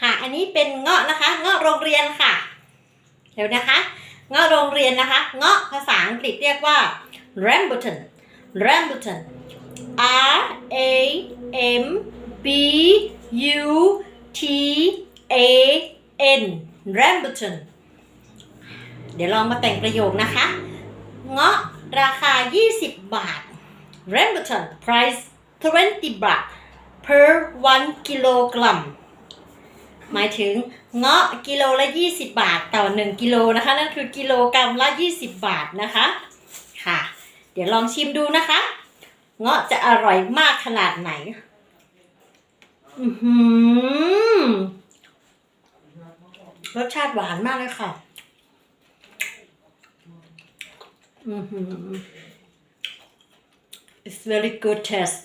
ค่ะ อันนี้เป็นเงาะนะคะ เงาะโรงเรียนค่ะ เดี๋ยวนะคะ เงาะโรงเรียนนะคะ เงาะภาษาอังกฤษเรียกว่า rambutan rambutan R A M B U T A N rambutan เดี๋ยวลองมาแต่งประโยคนะคะ เงาะราคา 20 บาท rambutan price 20บาท per 1 kilogram หมายถึงเงาะกิโลละ 20 บาทต่อ 1 กิโลนะคะ นั่นคือกิโลกรัมละ 20 บาทนะคะค่ะ เดี๋ยวลองชิมดูนะคะ เงาะจะอร่อยมากขนาดไหน อือหือรสชาติหวานมากเลยค่ะ อือหือ it's very good taste